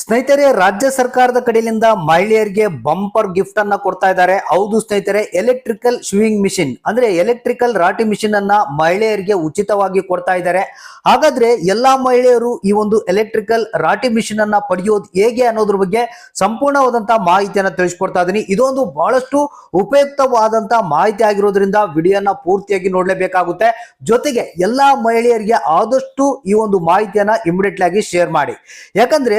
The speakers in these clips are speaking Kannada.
ಸ್ನೇಹಿತರೆ, ರಾಜ್ಯ ಸರ್ಕಾರದ ಕಡೆಯಿಂದ ಮಹಿಳೆಯರಿಗೆ ಬಂಪರ್ ಗಿಫ್ಟ್ ಅನ್ನ ಕೊಡ್ತಾ ಇದ್ದಾರೆ. ಹೌದು ಸ್ನೇಹಿತರೆ ಎಲೆಕ್ಟ್ರಿಕಲ್ ಶೂಯಿಂಗ್ ಮಿಷಿನ್ ಅಂದ್ರೆ ಎಲೆಕ್ಟ್ರಿಕಲ್ ರಾಟಿ ಮಿಷಿನ್ ಅನ್ನ ಮಹಿಳೆಯರಿಗೆ ಉಚಿತವಾಗಿ ಕೊಡ್ತಾ ಇದ್ದಾರೆ. ಹಾಗಾದ್ರೆ ಎಲ್ಲಾ ಮಹಿಳೆಯರು ಈ ಒಂದು ಎಲೆಕ್ಟ್ರಿಕಲ್ ರಾಟಿ ಮಿಷಿನ್ ಅನ್ನ ಪಡೆಯೋದು ಹೇಗೆ ಅನ್ನೋದ್ರ ಬಗ್ಗೆ ಸಂಪೂರ್ಣವಾದಂತಹ ಮಾಹಿತಿಯನ್ನ ತಿಳಿಸ್ಕೊಡ್ತಾ ಇದ್ದೀನಿ ಇದೊಂದು ಬಹಳಷ್ಟು ಉಪಯುಕ್ತವಾದಂತಹ ಮಾಹಿತಿ ಆಗಿರೋದ್ರಿಂದ ವಿಡಿಯೋನ ಪೂರ್ತಿಯಾಗಿ ನೋಡ್ಲೇಬೇಕಾಗುತ್ತೆ. ಜೊತೆಗೆ ಎಲ್ಲಾ ಮಹಿಳೆಯರಿಗೆ ಆದಷ್ಟು ಈ ಒಂದು ಮಾಹಿತಿಯನ್ನ ಇಮಿಡಿಯೇಟ್ಲಿ ಆಗಿ ಶೇರ್ ಮಾಡಿ. ಯಾಕಂದ್ರೆ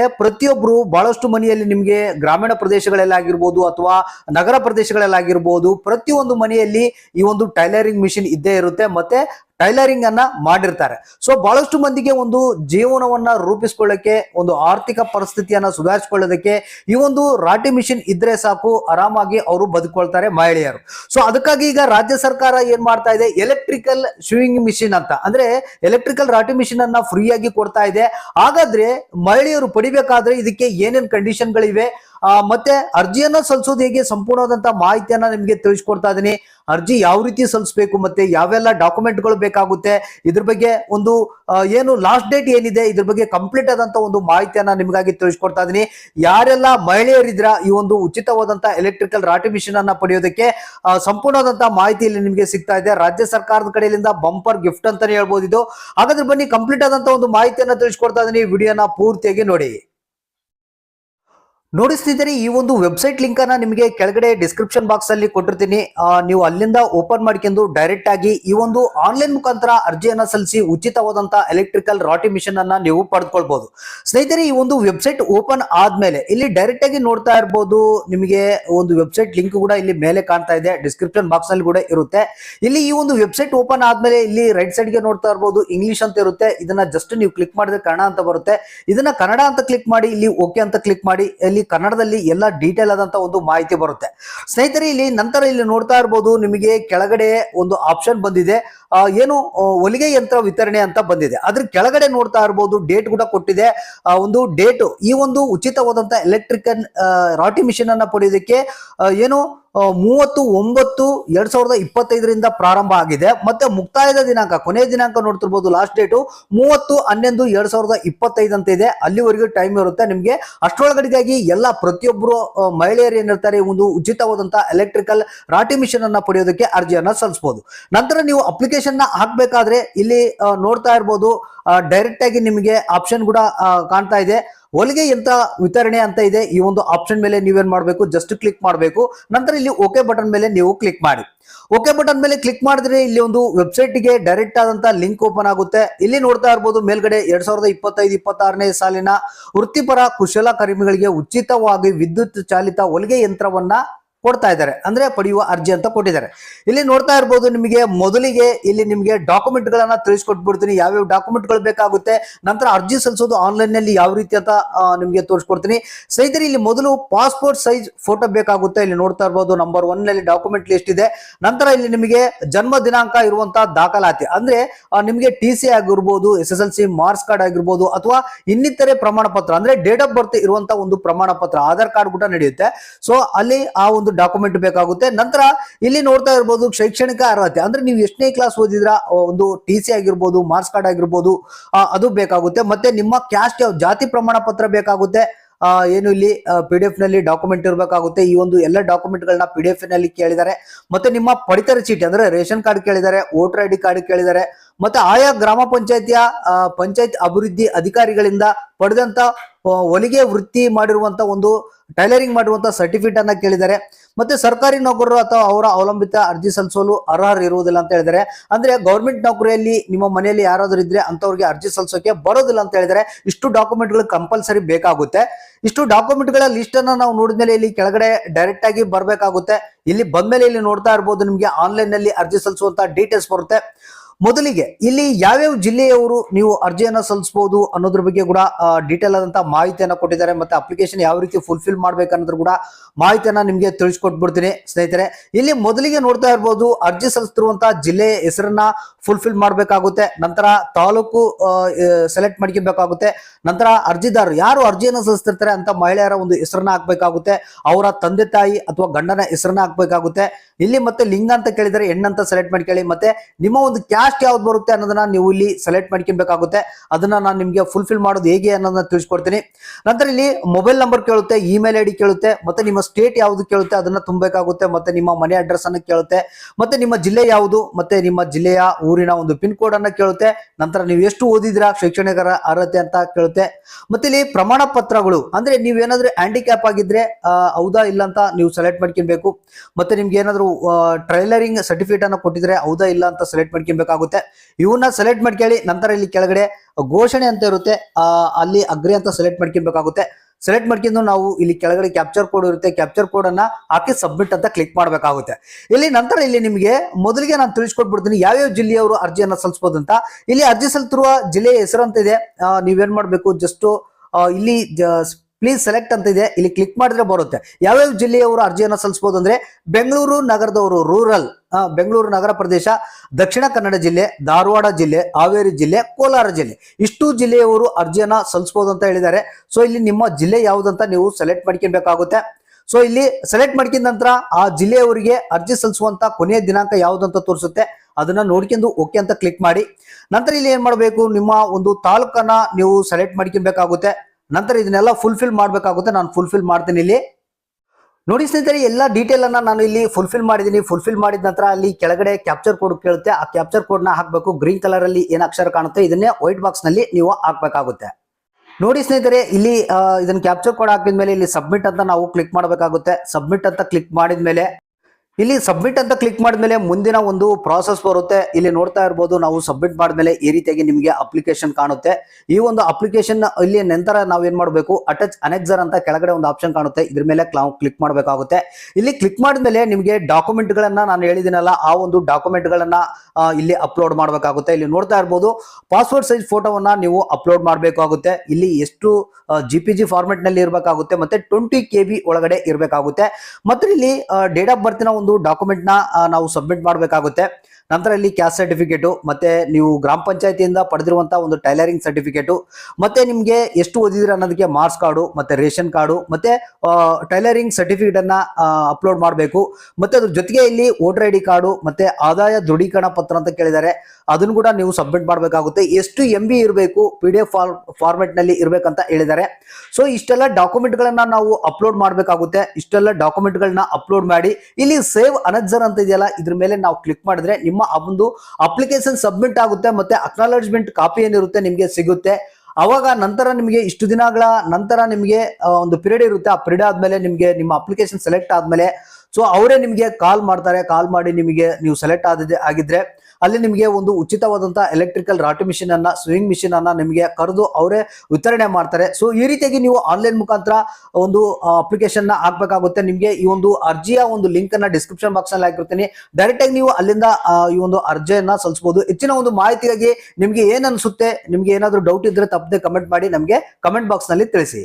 ಪ್ರತಿಯೊಬ್ರು ಬಹಳಷ್ಟು ಮನೆಯಲ್ಲಿ ನಿಮ್ಗೆ ಗ್ರಾಮೀಣ ಪ್ರದೇಶಗಳಲ್ಲಾಗಿರ್ಬೋದು ಅಥವಾ ನಗರ ಪ್ರದೇಶಗಳಲ್ಲಾಗಿರ್ಬೋದು ಪ್ರತಿಯೊಂದು ಮನೆಯಲ್ಲಿ ಈ ಒಂದು ಟೈಲರಿಂಗ್ ಮಿಷಿನ್ ಇದ್ದೇ ಇರುತ್ತೆ. ಮತ್ತೆ ಟೈಲರಿಂಗ್ ಅನ್ನ ಮಾಡಿರ್ತಾರೆ. ಸೊ ಬಹಳಷ್ಟು ಮಂದಿಗೆ ಒಂದು ಜೀವನವನ್ನ ರೂಪಿಸ್ಕೊಳ್ಳಕ್ಕೆ ಒಂದು ಆರ್ಥಿಕ ಪರಿಸ್ಥಿತಿಯನ್ನ ಸುಧಾರಿಸ್ಕೊಳ್ಳೋದಕ್ಕೆ ಈ ಒಂದು ರಾಟಿ ಮಿಷಿನ್ ಇದ್ರೆ ಸಾಕು, ಆರಾಮಾಗಿ ಅವರು ಬದುಕೊಳ್ತಾರೆ ಮಹಿಳೆಯರು. ಸೊ ಅದಕ್ಕಾಗಿ ಈಗ ರಾಜ್ಯ ಸರ್ಕಾರ ಏನ್ ಮಾಡ್ತಾ ಇದೆ? ಎಲೆಕ್ಟ್ರಿಕಲ್ ಶೂಯಿಂಗ್ ಮಿಷಿನ್ ಅಂತ. ಅಂದ್ರೆ ಎಲೆಕ್ಟ್ರಿಕಲ್ ರಾಟಿ ಮಿಷಿನ್ ಅನ್ನ ಫ್ರೀಯಾಗಿ ಕೊಡ್ತಾ ಇದೆ. ಹಾಗಾದ್ರೆ ಮಹಿಳೆಯರು ಪಡಿಬೇಕಾದ್ರೆ ಇದಕ್ಕೆ ಏನೇನು ಕಂಡೀಷನ್ಗಳಿವೆ ಮತ್ತೆ ಅರ್ಜಿಯನ್ನ ಸಲ್ಲಿಸೋದು ಹೇಗೆ? ಸಂಪೂರ್ಣವಾದಂತ ಮಾಹಿತಿಯನ್ನ ನಿಮ್ಗೆ ತಿಳಿಸ್ಕೊಡ್ತಾ ಇದ್ದೀನಿ ಅರ್ಜಿ ಯಾವ ರೀತಿ ಸಲ್ಲಿಸಬೇಕು ಮತ್ತೆ ಯಾವೆಲ್ಲ ಡಾಕ್ಯುಮೆಂಟ್ಗಳು ಬೇಕಾಗುತ್ತೆ? ಇದ್ರ ಬಗ್ಗೆ ಒಂದು ಏನು ಲಾಸ್ಟ್ ಡೇಟ್ ಏನಿದೆ? ಇದ್ರ ಬಗ್ಗೆ ಕಂಪ್ಲೀಟ್ ಆದಂತ ಒಂದು ಮಾಹಿತಿಯನ್ನ ನಿಮಗಾಗಿ ತಿಳಿಸ್ಕೊಡ್ತಾ ಇದ್ದೀನಿ ಯಾರೆಲ್ಲ ಮಹಿಳೆಯರಿದ್ರ ಈ ಒಂದು ಉಚಿತವಾದಂತ ಎಲೆಕ್ಟ್ರಿಕಲ್ ರಾಟಿ ಮಿಷಿನ್ ಅನ್ನ ಪಡೆಯೋದಕ್ಕೆ ಸಂಪೂರ್ಣವಾದಂತಹ ಮಾಹಿತಿ ಇಲ್ಲಿ ನಿಮಗೆ ಸಿಗ್ತಾ ಇದೆ. ರಾಜ್ಯ ಸರ್ಕಾರದ ಕಡೆಯಿಂದ ಬಂಪರ್ ಗಿಫ್ಟ್ ಅಂತಾನೆ ಹೇಳ್ಬೋದು ಇದು. ಹಾಗಾದ್ರೆ ಬನ್ನಿ, ಕಂಪ್ಲೀಟ್ ಆದಂತ ಒಂದು ಮಾಹಿತಿಯನ್ನ ತಿಳಿಸ್ಕೊಡ್ತಾ ಇದೀನಿ. ವಿಡಿಯೋನ ಪೂರ್ತಿಯಾಗಿ ನೋಡಿ. ನೋಡಿಸ್ತಿದ್ದೀರಿ, ಈ ಒಂದು ವೆಬ್ಸೈಟ್ ಲಿಂಕ್ ಅನ್ನ ನಿಮಗೆ ಕೆಳಗಡೆ ಡಿಸ್ಕ್ರಿಪ್ಷನ್ ಬಾಕ್ಸ್ ಅಲ್ಲಿ ಕೊಟ್ಟಿರ್ತೀನಿ. ನೀವು ಅಲ್ಲಿಂದ ಓಪನ್ ಮಾಡ್ಕೊಂಡು ಡೈರೆಕ್ಟ್ ಆಗಿ ಈ ಒಂದು ಆನ್ಲೈನ್ ಮುಖಾಂತರ ಅರ್ಜಿಯನ್ನ ಸಲ್ಲಿಸಿ ಉಚಿತವಾದಂತ ಎಲೆಕ್ಟ್ರಿಕಲ್ ರಾಟಿ ಮಿಷನ್ ಅನ್ನ ನೀವು ಪಡೆದುಕೊಳ್ಬಹುದು ಸ್ನೇಹಿತರೆ, ಈ ಒಂದು ವೆಬ್ಸೈಟ್ ಓಪನ್ ಆದ್ಮೇಲೆ ಇಲ್ಲಿ ಡೈರೆಕ್ಟ್ ಆಗಿ ನೋಡ್ತಾ ಇರ್ಬೋದು. ನಿಮಗೆ ಒಂದು ವೆಬ್ಸೈಟ್ ಲಿಂಕ್ ಕೂಡ ಇಲ್ಲಿ ಮೇಲೆ ಕಾಣ್ತಾ ಇದೆ ಡಿಸ್ಕ್ರಿಪ್ಷನ್ ಬಾಕ್ಸ್ ಅಲ್ಲಿ ಕೂಡ ಇರುತ್ತೆ. ಇಲ್ಲಿ ಈ ಒಂದು ವೆಬ್ಸೈಟ್ ಓಪನ್ ಆದ್ಮೇಲೆ ಇಲ್ಲಿ ರೈಟ್ ಸೈಡ್ಗೆ ನೋಡ್ತಾ ಇರ್ಬೋದು ಇಂಗ್ಲಿಷ್ ಅಂತ ಇರುತ್ತೆ. ಇದನ್ನ ಜಸ್ಟ್ ನೀವು ಕ್ಲಿಕ್ ಮಾಡಿದ್ರೆ ಕನ್ನಡ ಅಂತ ಬರುತ್ತೆ. ಇದನ್ನ ಕನ್ನಡ ಅಂತ ಕ್ಲಿಕ್ ಮಾಡಿ, ಇಲ್ಲಿ ಓಕೆ ಅಂತ ಕ್ಲಿಕ್ ಮಾಡಿ ಇಲ್ಲಿ ಕನ್ನಡದಲ್ಲಿ ಎಲ್ಲ ಡೀಟೇಲ್ ಆದಂತ ಒಂದು ಮಾಹಿತಿ ಬರುತ್ತೆ. ಸ್ನೇಹಿತರೆ, ಇಲ್ಲಿ ನಂತರ ಇಲ್ಲಿ ನೋಡ್ತಾ ಇರ್ಬೋದು ನಿಮಗೆ ಕೆಳಗಡೆ ಒಂದು ಆಪ್ಷನ್ ಬಂದಿದೆ. ಏನು ಹೊಲಿಗೆ ಯಂತ್ರ ವಿತರಣೆ ಅಂತ ಬಂದಿದೆ. ಅದ್ರ ಕೆಳಗಡೆ ನೋಡ್ತಾ ಇರ್ಬೋದು ಡೇಟ್ ಕೂಡ ಕೊಟ್ಟಿದೆ. ಒಂದು ಡೇಟ್ ಈ ಒಂದು ಉಚಿತವಾದಂತ ಎಲೆಕ್ಟ್ರಿಕಲ್ ರಾಟಿ ಮಿಷಿನ್ ಅನ್ನ ಪಡೆಯೋದಕ್ಕೆ ಏನು ಮೂವತ್ತು, ಒಂಬತ್ತು, ಎರಡ್ ಸಾವಿರದ ಇಪ್ಪತ್ತೈದರಿಂದ ಪ್ರಾರಂಭ ಆಗಿದೆ. ಮತ್ತೆ ಮುಕ್ತಾಯದ ದಿನಾಂಕ, ಕೊನೆಯ ದಿನಾಂಕ ನೋಡ್ತಿರ್ಬೋದು ಲಾಸ್ಟ್ ಡೇಟು ಮೂವತ್ತು, ಹನ್ನೊಂದು, ಎರಡ್ ಸಾವಿರದ ಇಪ್ಪತ್ತೈದು ಅಂತ ಇದೆ. ಅಲ್ಲಿವರೆಗೂ ಟೈಮ್ ಇರುತ್ತೆ. ನಿಮಗೆ ಅಷ್ಟರೊಳಗಡೆಗಾಗಿ ಎಲ್ಲ ಪ್ರತಿಯೊಬ್ಬರು ಮಹಿಳೆಯರು ಏನಿರ್ತಾರೆ ಒಂದು ಉಚಿತವಾದಂತಹ ಎಲೆಕ್ಟ್ರಿಕಲ್ ರಾಟಿ ಮಿಷನ್ ಅನ್ನ ಪಡೆಯೋದಕ್ಕೆ ಅರ್ಜಿಯನ್ನ ಸಲ್ಲಿಸಬಹುದು ನಂತರ ನೀವು ಅಪ್ಲಿಕೇಶನ್ನ ಹಾಕ್ಬೇಕಾದ್ರೆ ಇಲ್ಲಿ ನೋಡ್ತಾ ಇರ್ಬೋದು ಡೈರೆಕ್ಟ್ ಆಗಿ ನಿಮಗೆ ಆಪ್ಷನ್ ಕೂಡ ಕಾಣ್ತಾ ಇದೆ. ಹೊಲಿಗೆ ಯಂತ್ರ ವಿತರಣೆ ಅಂತ ಇದೆ, ಈ ಒಂದು ಆಪ್ಷನ್ ಮೇಲೆ ನೀವೇನ್ ಮಾಡಬೇಕು? ಜಸ್ಟ್ ಕ್ಲಿಕ್ ಮಾಡಬೇಕು. ನಂತರ ಇಲ್ಲಿ ಓಕೆ ಬಟನ್ ಮೇಲೆ ನೀವು ಕ್ಲಿಕ್ ಮಾಡಿ. ಓಕೆ ಬಟನ್ ಮೇಲೆ ಕ್ಲಿಕ್ ಮಾಡಿದ್ರೆ ಇಲ್ಲಿ ಒಂದು ವೆಬ್ಸೈಟ್ಗೆ ಡೈರೆಕ್ಟ್ ಆದಂತ ಲಿಂಕ್ ಓಪನ್ ಆಗುತ್ತೆ. ಇಲ್ಲಿ ನೋಡ್ತಾ ಇರ್ಬೋದು, ಮೇಲ್ಗಡೆ ಎರಡ್ ಸಾವಿರದ ಇಪ್ಪತ್ತೈದು, ಇಪ್ಪತ್ತಾರನೇ ಸಾಲಿನ ವೃತ್ತಿಪರ ಕುಶಲಕರ್ಮಿಗಳಿಗೆ ಉಚಿತವಾಗಿ ವಿದ್ಯುತ್ ಚಾಲಿತ ಹೊಲಿಗೆ ಯಂತ್ರವನ್ನ ಕೊಡ್ತಾ ಇದ್ದಾರೆ. ಅಂದ್ರೆ ಪಡೆಯುವ ಅರ್ಜಿ ಅಂತ ಕೊಟ್ಟಿದ್ದಾರೆ. ಇಲ್ಲಿ ನೋಡ್ತಾ ಇರ್ಬೋದು ನಿಮಗೆ ಮೊದಲಿಗೆ ಇಲ್ಲಿ ನಿಮಗೆ ಡಾಕ್ಯುಮೆಂಟ್ ಗಳನ್ನ ತಿಳಿಸ್ಕೊಟ್ಬಿಡ್ತೀನಿ. ಯಾವ್ಯಾವ ಡಾಕ್ಯುಮೆಂಟ್ಗಳು ಬೇಕಾಗುತ್ತೆ. ನಂತರ ಅರ್ಜಿ ಸಲ್ಲಿಸೋದು ಆನ್ಲೈನ್ನಲ್ಲಿ ಯಾವ ರೀತಿ ಅಂತ ನಿಮಗೆ ತೋರಿಸ್ಕೊಡ್ತೀನಿ. ಸ್ನೇಹಿತರೆ, ಇಲ್ಲಿ ಮೊದಲು ಪಾಸ್ಪೋರ್ಟ್ ಸೈಜ್ ಫೋಟೋ ಬೇಕಾಗುತ್ತೆ. ಇಲ್ಲಿ ನೋಡ್ತಾ ಇರ್ಬೋದು ನಂಬರ್ ಒನ್ನಲ್ಲಿ ಡಾಕ್ಯುಮೆಂಟ್ ಲಿಸ್ಟ್ ಇದೆ. ನಂತರ ಇಲ್ಲಿ ನಿಮಗೆ ಜನ್ಮ ದಿನಾಂಕ ಇರುವಂತಹ ದಾಖಲಾತಿ. ಅಂದ್ರೆ ನಿಮಗೆ ಟಿ ಸಿ ಆಗಿರ್ಬೋದು S S L C marks card ಆಗಿರ್ಬೋದು, ಅಥವಾ ಇನ್ನಿತರೆ ಪ್ರಮಾಣ ಪತ್ರ ಅಂದ್ರೆ ಡೇಟ್ ಆಫ್ ಬರ್ತ್ ಇರುವಂತಹ ಒಂದು ಪ್ರಮಾಣ ಪತ್ರ ಆಧಾರ್ ಕಾರ್ಡ್ ಕೂಡ ನಡೆಯುತ್ತೆ. ಸೊ ಅಲ್ಲಿ ಆ ಒಂದು ಡಾಕ್ಯುಮೆಂಟ್ ಬೇಕಾಗುತ್ತೆ. ನಂತರ ಇಲ್ಲಿ ನೋಡ್ತಾ ಇರ್ಬೋದು ಶೈಕ್ಷಣಿಕ ಅರ್ಹತೆ. ಅಂದ್ರೆ ನೀವು ಎಷ್ಟನೇ ಕ್ಲಾಸ್ ಓದಿದ್ರ ಒಂದು ಟಿ ಸಿ ಆಗಿರ್ಬೋದು ಮಾರ್ಕ್ಸ್ ಕಾರ್ಡ್ ಆಗಿರ್ಬೋದು ಅದು ಬೇಕಾಗುತ್ತೆ. ಮತ್ತೆ ನಿಮ್ಮ ಕ್ಯಾಸ್ಟ್ ಜಾತಿ ಪ್ರಮಾಣ ಪತ್ರ ಬೇಕಾಗುತ್ತೆ ಏನು ಇಲ್ಲಿ ಪಿ ಡಿ ಎಫ್ನಲ್ಲಿ ಡಾಕ್ಯುಮೆಂಟ್ ಇರಬೇಕಾಗುತ್ತೆ. ಈ ಒಂದು ಎಲ್ಲ ಡಾಕ್ಯುಮೆಂಟ್ ಗಳನ್ನ ಪಿ ಡಿ ಎಫ್ನಲ್ಲಿ ಕೇಳಿದ್ದಾರೆ. ಮತ್ತೆ ನಿಮ್ಮ ಪಡಿತರ ಚೀಟಿ, ಅಂದ್ರೆ ರೇಷನ್ ಕಾರ್ಡ್ ಕೇಳಿದ್ದಾರೆ, ವೋಟರ್ ಐ ಡಿ ಕಾರ್ಡ್ ಕೇಳಿದ್ದಾರೆ. ಮತ್ತೆ ಆಯಾ ಗ್ರಾಮ ಪಂಚಾಯತಿಯ ಪಂಚಾಯತ್ ಅಭಿವೃದ್ಧಿ ಅಧಿಕಾರಿಗಳಿಂದ ಪಡೆದಂತ ಹೊಲಿಗೆ ವೃತ್ತಿ ಮಾಡಿರುವಂತ ಒಂದು ಟೈಲರಿಂಗ್ ಮಾಡಿರುವಂತ ಸರ್ಟಿಫಿಕೇಟ್ ಅನ್ನ ಕೇಳಿದ್ದಾರೆ. ಮತ್ತೆ ಸರ್ಕಾರಿ ನೌಕರರು ಅಥವಾ ಅವರ ಅವಲಂಬಿತ ಅರ್ಜಿ ಸಲ್ಲಿಸಲು ಅರ್ಹರು ಇರುವುದಿಲ್ಲ ಅಂತ ಹೇಳಿದ್ದಾರೆ. ಅಂದ್ರೆ ಗೌರ್ಮೆಂಟ್ ನೌಕರಿಯಲ್ಲಿ ನಿಮ್ಮ ಮನೆಯಲ್ಲಿ ಯಾರಾದರೂ ಇದ್ರೆ ಅಂತವ್ರಿಗೆ ಅರ್ಜಿ ಸಲ್ಲಿಸೋಕೆ ಬರೋದಿಲ್ಲ ಅಂತ ಹೇಳಿದರೆ ಇಷ್ಟು ಡಾಕ್ಯುಮೆಂಟ್ಗಳು ಕಂಪಲ್ಸರಿ ಬೇಕಾಗುತ್ತೆ. ಇಷ್ಟು ಡಾಕ್ಯುಮೆಂಟ್ಗಳ ಲಿಸ್ಟ್ ಅನ್ನ ನಾವು ನೋಡಿದ್ಮೇಲೆ ಇಲ್ಲಿ ಕೆಳಗಡೆ ಡೈರೆಕ್ಟ್ ಆಗಿ ಬರಬೇಕಾಗುತ್ತೆ. ಇಲ್ಲಿ ಬಂದ್ಮೇಲೆ ಇಲ್ಲಿ ನೋಡ್ತಾ ಇರ್ಬೋದು ನಿಮಗೆ ಆನ್ಲೈನ್ನಲ್ಲಿ ಅರ್ಜಿ ಸಲ್ಲಿಸುವಂತ ಡೀಟೇಲ್ಸ್ ಬರುತ್ತೆ. ಮೊದಲಿಗೆ ಇಲ್ಲಿ ಯಾವ್ಯಾವ ಜಿಲ್ಲೆಯವರು ನೀವು ಅರ್ಜಿಯನ್ನ ಸಲ್ಲಿಸಬಹುದು ಅನ್ನೋದ್ರ ಬಗ್ಗೆ ಕೂಡ ಡೀಟೇಲ್ ಆದಂತ ಮಾಹಿತಿಯನ್ನ ಕೊಟ್ಟಿದ್ದಾರೆ ಮತ್ತೆ ಅಪ್ಲಿಕೇಶನ್ ಯಾವ ರೀತಿ ಫುಲ್ಫಿಲ್ ಮಾಡ್ಬೇಕು ಅನ್ನೋದ್ರ ಕೂಡ ಮಾಹಿತಿಯನ್ನ ನಿಮ್ಗೆ ತಿಳಿಸ್ಕೊಟ್ಬಿಡ್ತೀನಿ. ಸ್ನೇಹಿತರೆ, ಇಲ್ಲಿ ಮೊದಲಿಗೆ ನೋಡ್ತಾ ಇರ್ಬೋದು ಅರ್ಜಿ ಸಲ್ಲಿಸ್ತಿರುವಂತಹ ಜಿಲ್ಲೆಯ ಹೆಸರನ್ನ ಫುಲ್ಫಿಲ್ ಮಾಡಬೇಕಾಗುತ್ತೆ, ನಂತರ ತಾಲೂಕು ಸೆಲೆಕ್ಟ್ ಮಾಡ್ಕೊಬೇಕಾಗುತ್ತೆ, ನಂತರ ಅರ್ಜಿದಾರರು ಯಾರು ಅರ್ಜಿಯನ್ನು ಸಲ್ಲಿಸ್ತಿರ್ತಾರೆ ಅಂತ ಮಹಿಳೆಯರ ಒಂದು ಹೆಸರನ್ನ ಹಾಕ್ಬೇಕಾಗುತ್ತೆ, ಅವರ ತಂದೆ ತಾಯಿ ಅಥವಾ ಗಂಡನ ಹೆಸರನ್ನ ಹಾಕ್ಬೇಕಾಗುತ್ತೆ. ಇಲ್ಲಿ ಮತ್ತೆ ಲಿಂಗ ಅಂತ ಕೇಳಿದರೆ ಹೆಣ್ಣಂತ ಸೆಲೆಕ್ಟ್ ಮಾಡ್ಕೊಳ್ಳಿ, ಮತ್ತೆ ನಿಮ್ಮ ಒಂದು ಕ್ಯಾಸ್ಟ್ ಲಾಸ್ಟ್ ಯಾವ್ದು ಬರುತ್ತೆ ಅನ್ನೋದನ್ನ ನೀವು ಇಲ್ಲಿ ಸೆಲೆಕ್ಟ್ ಮಾಡ್ಕೊಬೇಕಾಗುತ್ತೆ. ಅದನ್ನ ನಾನು ನಿಮಗೆ ಫುಲ್ಫಿಲ್ ಮಾಡೋದು ಹೇಗೆ ಅನ್ನೋದನ್ನ ತಿಳಿಸ್ಕೊಡ್ತೀನಿ. ನಂತರ ಇಲ್ಲಿ ಮೊಬೈಲ್ ನಂಬರ್ ಕೇಳುತ್ತೆ ಇಮೇಲ್ ಐ ಡಿ ಕೇಳುತ್ತೆ, ಮತ್ತೆ ನಿಮ್ಮ ಸ್ಟೇಟ್ ಯಾವುದು ಕೇಳುತ್ತೆ ಅದನ್ನ ತುಂಬಬೇಕಾಗುತ್ತೆ, ಮತ್ತೆ ನಿಮ್ಮ ಮನೆ ಅಡ್ರೆಸ್ ಅನ್ನ ಕೇಳುತ್ತೆ, ಮತ್ತೆ ನಿಮ್ಮ ಜಿಲ್ಲೆ ಯಾವುದು, ಮತ್ತೆ ನಿಮ್ಮ ಜಿಲ್ಲೆಯ ಊರಿನ ಒಂದು ಪಿನ್ ಕೋಡ್ ಅನ್ನ ಕೇಳುತ್ತೆ, ನಂತರ ನೀವು ಎಷ್ಟು ಓದಿದಿರಾ ಶೈಕ್ಷಣಿಕ ಅರ್ಹತೆ ಅಂತ ಕೇಳುತ್ತೆ, ಮತ್ತೆ ಇಲ್ಲಿ ಪ್ರಮಾಣ ಪತ್ರಗಳು, ಅಂದ್ರೆ ನೀವೇನಾದ್ರೂ ಹ್ಯಾಂಡಿಕ್ಯಾಪ್ ಆಗಿದ್ರೆ ಹೌದಾ ಇಲ್ಲ ಅಂತ ನೀವು ಸೆಲೆಕ್ಟ್ ಮಾಡ್ಕೊಬೇಕು ಮತ್ತೆ ನಿಮ್ಗೆ ಏನಾದ್ರು ಟ್ರೈಲರಿಂಗ್ ಸರ್ಟಿಫಿಕೇಟ್ ಅನ್ನ ಕೊಟ್ಟಿದ್ರೆ ಹೌದಾ ಇಲ್ಲ ಅಂತ ಸೆಲೆಕ್ಟ್ ಮಾಡ್ಕೊಬೇಕಾಗುತ್ತೆ ಇವನ್ನ ಸೆಲೆಕ್ಟ್ ಮಾಡ್ಕೇಳಿ, ನಂತರ ಇಲ್ಲಿ ಕೆಳಗಡೆ ಘೋಷಣೆ ಅಂತ ಇರುತ್ತೆ. ಅಲ್ಲಿ ಅಗ್ರಿ ಅಂತ ಸೆಲೆಕ್ಟ್ ಮಾಡ್ಕೊಬೇಕಾಗುತ್ತೆ ಸೆಲೆಕ್ಟ್ ಮಾಡ್ಕೊಂಡು ನಾವು ಇಲ್ಲಿ ಕೆಳಗಡೆ ಕ್ಯಾಪ್ಚರ್ ಕೋಡ್ ಇರುತ್ತೆ. ಕ್ಯಾಪ್ಚರ್ ಕೋಡ್ ಅನ್ನ ಹಾಕಿ ಸಬ್ಮಿಟ್ ಅಂತ ಕ್ಲಿಕ್ ಮಾಡಬೇಕಾಗುತ್ತೆ. ಇಲ್ಲಿ ನಂತರ ಇಲ್ಲಿ ನಿಮಗೆ ಮೊದಲಿಗೆ ನಾನು ತಿಳಿಸ್ಕೊಟ್ಬಿಡ್ತೀನಿ. ಯಾವ್ಯಾವ ಜಿಲ್ಲೆಯವರು ಅರ್ಜಿಯನ್ನ ಸಲ್ಲಿಸಬಹುದು ಅಂತ. ಇಲ್ಲಿ ಅರ್ಜಿ ಸಲ್ಲಿಸಿರುವ ಜಿಲ್ಲೆಯ ಹೆಸರು ಅಂತ ಇದೆ. ನೀವೇನ್ ಮಾಡಬೇಕು? ಜಸ್ಟ್ ಇಲ್ಲಿ ಪ್ಲೀಸ್ ಸೆಲೆಕ್ಟ್ ಅಂತ ಇದೆ. ಇಲ್ಲಿ ಕ್ಲಿಕ್ ಮಾಡಿದ್ರೆ ಬರುತ್ತೆ. ಯಾವ್ಯಾವ ಜಿಲ್ಲೆಯವರು ಅರ್ಜಿಯನ್ನು ಸಲ್ಲಿಸಬಹುದು ಅಂದ್ರೆ ಬೆಂಗಳೂರು ನಗರದವರು ರೂರಲ್ ಬೆಂಗಳೂರು ನಗರ ಪ್ರದೇಶ, ದಕ್ಷಿಣ ಕನ್ನಡ ಜಿಲ್ಲೆ, ಧಾರವಾಡ ಜಿಲ್ಲೆ, ಹಾವೇರಿ ಜಿಲ್ಲೆ, ಕೋಲಾರ ಜಿಲ್ಲೆ. ಇಷ್ಟು ಜಿಲ್ಲೆಯವರು ಅರ್ಜಿಯನ್ನ ಸಲ್ಲಿಸಬಹುದು ಅಂತ ಹೇಳಿದ್ದಾರೆ. ಸೊ ಇಲ್ಲಿ ನಿಮ್ಮ ಜಿಲ್ಲೆ ಯಾವುದಂತ ನೀವು ಸೆಲೆಕ್ಟ್ ಮಾಡ್ಕೊಬೇಕಾಗುತ್ತೆ. ಸೊ ಇಲ್ಲಿ ಸೆಲೆಕ್ಟ್ ಮಾಡ್ಕೊಂಡ ನಂತರ ಆ ಜಿಲ್ಲೆಯವರಿಗೆ ಅರ್ಜಿ ಸಲ್ಲಿಸುವಂತ ಕೊನೆಯ ದಿನಾಂಕ ಯಾವುದಂತ ತೋರಿಸುತ್ತೆ. ಅದನ್ನ ನೋಡ್ಕೊಂಡು ಓಕೆ ಅಂತ ಕ್ಲಿಕ್ ಮಾಡಿ. ನಂತರ ಇಲ್ಲಿ ಏನ್ ಮಾಡಬೇಕು? ನಿಮ್ಮ ಒಂದು ತಾಲೂಕನ್ನ ನೀವು ಸೆಲೆಕ್ಟ್ ಮಾಡ್ಕೊಬೇಕಾಗುತ್ತೆ. ನಂತರ ಇದನ್ನೆಲ್ಲ ಫುಲ್ಫಿಲ್ ಮಾಡಬೇಕಾಗುತ್ತೆ. ನಾನು ಫುಲ್ಫಿಲ್ ಮಾಡ್ತೀನಿ ಇಲ್ಲಿ. ನೋಡಿ ಸ್ನೇಹಿತರೆ, ಎಲ್ಲ ಡೀಟೇಲ್ ಅನ್ನ ನಾನು ಇಲ್ಲಿ ಫುಲ್ಫಿಲ್ ಮಾಡಿದ್ದೀನಿ. ಫುಲ್ಫಿಲ್ ಮಾಡಿದ ನಂತರ ಅಲ್ಲಿ ಕೆಳಗಡೆ ಕ್ಯಾಪ್ಚರ್ ಕೋಡ್ ಕೇಳುತ್ತೆ. ಆ ಕ್ಯಾಪ್ಚರ್ ಕೋಡ್ನ ಹಾಕಬೇಕು. ಗ್ರೀನ್ ಕಲರ್ ಅಲ್ಲಿ ಏನು ಅಕ್ಷರ ಕಾಣುತ್ತೆ ಇದನ್ನೇ ವೈಟ್ ಬಾಕ್ಸ್ನಲ್ಲಿ ನೀವು ಹಾಕ್ಬೇಕಾಗುತ್ತೆ. ನೋಡಿ ಸ್ನೇಹಿತರೆ, ಇಲ್ಲಿ ಇದನ್ನ ಕ್ಯಾಪ್ಚರ್ ಕೋಡ್ ಹಾಕಿದ್ಮೇಲೆ ಇಲ್ಲಿ ಸಬ್ಮಿಟ್ ಅಂತ ನಾವು ಕ್ಲಿಕ್ ಮಾಡಬೇಕಾಗುತ್ತೆ. ಸಬ್ಮಿಟ್ ಅಂತ ಕ್ಲಿಕ್ ಮಾಡಿದ್ಮೇಲೆ ಇಲ್ಲಿ ಸಬ್ಮಿಟ್ ಅಂತ ಕ್ಲಿಕ್ ಮಾಡಿದ್ಮೇಲೆ ಮುಂದಿನ ಒಂದು ಪ್ರಾಸೆಸ್ ಬರುತ್ತೆ. ಇಲ್ಲಿ ನೋಡ್ತಾ ಇರ್ಬೋದು, ನಾವು ಸಬ್ಮಿಟ್ ಮಾಡಿದ್ಮೇಲೆ ಈ ರೀತಿಯಾಗಿ ನಿಮಗೆ ಅಪ್ಲಿಕೇಶನ್ ಕಾಣುತ್ತೆ. ಈ ಒಂದು ಅಪ್ಲಿಕೇಶನ್ ಇಲ್ಲಿ ನಂತರ ನಾವು ಏನ್ ಮಾಡಬೇಕು ಅಟಚ್ ಅನೆಕ್ಸರ್ ಅಂತ ಕೆಳಗಡೆ ಒಂದು ಆಪ್ಷನ್ ಕಾಣುತ್ತೆ. ಇದ್ರ ಮೇಲೆ ಕ್ಲಿಕ್ ಮಾಡಬೇಕಾಗುತ್ತೆ. ಇಲ್ಲಿ ಕ್ಲಿಕ್ ಮಾಡಿದ್ಮೇಲೆ ನಿಮಗೆ ಡಾಕ್ಯುಮೆಂಟ್ ಗಳನ್ನ ನಾನು ಹೇಳಿದಿನಲ್ಲ ಆ ಒಂದು ಡಾಕ್ಯುಮೆಂಟ್ ಗಳನ್ನ ಇಲ್ಲಿ ಅಪ್ಲೋಡ್ ಮಾಡಬೇಕಾಗುತ್ತೆ. ಇಲ್ಲಿ ನೋಡ್ತಾ ಇರ್ಬೋದು ಪಾಸ್ಪೋರ್ಟ್ ಸೈಜ್ ಫೋಟೋವನ್ನ ನೀವು ಅಪ್ಲೋಡ್ ಮಾಡಬೇಕಾಗುತ್ತೆ. ಇಲ್ಲಿ ಎಷ್ಟು ಜಿ ಪಿ ಜಿ ಫಾರ್ಮೆಟ್ನಲ್ಲಿ ಇರಬೇಕಾಗುತ್ತೆ, ಮತ್ತೆ ಟ್ವೆಂಟಿ ಕೆ ಬಿ ಒಳಗಡೆ ಇರಬೇಕಾಗುತ್ತೆ. ಮತ್ತೆ ಇಲ್ಲಿ ಡೇಟ್ ಆಫ್ ಬರ್ತಿನ ಒಂದು ಡಾಕ್ಯುಮೆಂಟ್ನ ನಾವು ಸಬ್ಮಿಟ್ ಮಾಡಬೇಕಾಗುತ್ತೆ. ನಂತರ ಇಲ್ಲಿ ಕ್ಯಾಸ್ಟ್ ಸರ್ಟಿಫಿಕೇಟು ಮತ್ತೆ ನೀವು ಗ್ರಾಮ ಪಂಚಾಯತಿಯಿಂದ ಪಡೆದಿರುವಂತಹ ಒಂದು ಟೈಲರಿಂಗ್ ಸರ್ಟಿಫಿಕೇಟು ಮತ್ತೆ ನಿಮಗೆ ಎಷ್ಟು ಓದಿದ್ರೆ ಅನ್ನೋದಕ್ಕೆ ಮಾರ್ಕ್ಸ್ ಕಾರ್ಡು ಮತ್ತೆ ರೇಷನ್ ಕಾರ್ಡು ಮತ್ತೆ ಟೈಲರಿಂಗ್ ಸರ್ಟಿಫಿಕೇಟ್ ಅನ್ನ ಅಪ್ಲೋಡ್ ಮಾಡಬೇಕು. ಮತ್ತೆ ಅದ್ರ ಜೊತೆಗೆ ಇಲ್ಲಿ ವೋಟರ್ ಐ ಡಿ ಕಾರ್ಡು ಮತ್ತೆ ಆದಾಯ ದೃಢೀಕರಣ ಪತ್ರ ಅಂತ ಕೇಳಿದ್ದಾರೆ ಅದನ್ನು ಕೂಡ ನೀವು ಸಬ್ಮಿಟ್ ಮಾಡಬೇಕಾಗುತ್ತೆ. ಎಷ್ಟು ಎಂ ಬಿ ಇರಬೇಕು ಪಿ ಡಿ ಎಫ್ ಫಾರ್ಮೆಟ್ನಲ್ಲಿ ಇರಬೇಕಂತ ಹೇಳಿದ್ದಾರೆ ಸೊ ಇಷ್ಟೆಲ್ಲ ಡಾಕ್ಯುಮೆಂಟ್ ಗಳನ್ನ ನಾವು ಅಪ್ಲೋಡ್ ಮಾಡಬೇಕಾಗುತ್ತೆ. ಇಷ್ಟೆಲ್ಲ ಡಾಕ್ಯುಮೆಂಟ್ ಗಳನ್ನ ಅಪ್ಲೋಡ್ ಮಾಡಿ, ಇಲ್ಲಿ ಸೇವ್ ಅನಜರ್ ಅಂತ ಇದೆಯಲ್ಲ, ಇದ್ರ ಮೇಲೆ ನಾವು ಕ್ಲಿಕ್ ಮಾಡಿದ್ರೆ ನಿಮ್ಮ ಆ ಒಂದು ಅಪ್ಲಿಕೇಶನ್ ಸಬ್ಮಿಟ್ ಆಗುತ್ತೆ ಮತ್ತೆ ಅಕ್ನಾಲಜ್ಮೆಂಟ್ ಕಾಪಿ ಏನಿರುತ್ತೆ ನಿಮಗೆ ಸಿಗುತ್ತೆ. ಅವಾಗ ನಂತರ ನಿಮಗೆ ಇಷ್ಟು ದಿನಗಳ ನಂತರ ನಿಮಗೆ ಒಂದು ಪೀರಿಯಡ್ ಇರುತ್ತೆ. ಆ ಪೀರಿಯಡ್ ಆದ್ಮೇಲೆ ನಿಮಗೆ ನಿಮ್ಮ ಅಪ್ಲಿಕೇಶನ್ ಸೆಲೆಕ್ಟ್ ಆದ್ಮೇಲೆ ಸೊ ಅವರೇ ನಿಮಗೆ ಕಾಲ್ ಮಾಡ್ತಾರೆ. ಕಾಲ್ ಮಾಡಿ ನಿಮಗೆ ನೀವು ಸೆಲೆಕ್ಟ್ ಆದ ಆಗಿದ್ರೆ ಅಲ್ಲಿ ನಿಮಗೆ ಒಂದು ಉಚಿತವಾದಂತಹ ಎಲೆಕ್ಟ್ರಿಕಲ್ ರಾಟಿ ಮಿಷಿನ್ ಅನ್ನ ಸ್ವಿಂಗ್ ಮಿಷಿನ್ ಅನ್ನ ನಿಮಗೆ ಕರೆದು ಅವರೇ ವಿತರಣೆ ಮಾಡ್ತಾರೆ. ಸೊ ಈ ರೀತಿಯಾಗಿ ನೀವು ಆನ್ಲೈನ್ ಮುಖಾಂತರ ಒಂದು ಅಪ್ಲಿಕೇಶನ್ನ ಹಾಕ್ಬೇಕಾಗುತ್ತೆ. ನಿಮಗೆ ಈ ಒಂದು ಅರ್ಜಿಯ ಒಂದು ಲಿಂಕ್ ಅನ್ನ ಡಿಸ್ಕ್ರಿಪ್ಷನ್ ಬಾಕ್ಸ್ನಲ್ಲಿ ಹಾಕಿರ್ತೀನಿ. ಡೈರೆಕ್ಟ್ ಆಗಿ ನೀವು ಅಲ್ಲಿಂದ ಈ ಒಂದು ಅರ್ಜಿಯನ್ನ ಸಲ್ಲಿಸಬಹುದು. ಹೆಚ್ಚಿನ ಒಂದು ಮಾಹಿತಿಗಾಗಿ ನಿಮಗೆ ಏನ್ ಅನ್ಸುತ್ತೆ, ನಿಮ್ಗೆ ಏನಾದ್ರು ಡೌಟ್ ಇದ್ರೆ ತಪ್ಪದೆ ಕಮೆಂಟ್ ಮಾಡಿ ನಮಗೆ ಕಮೆಂಟ್ ಬಾಕ್ಸ್ನಲ್ಲಿ ತಿಳಿಸಿ.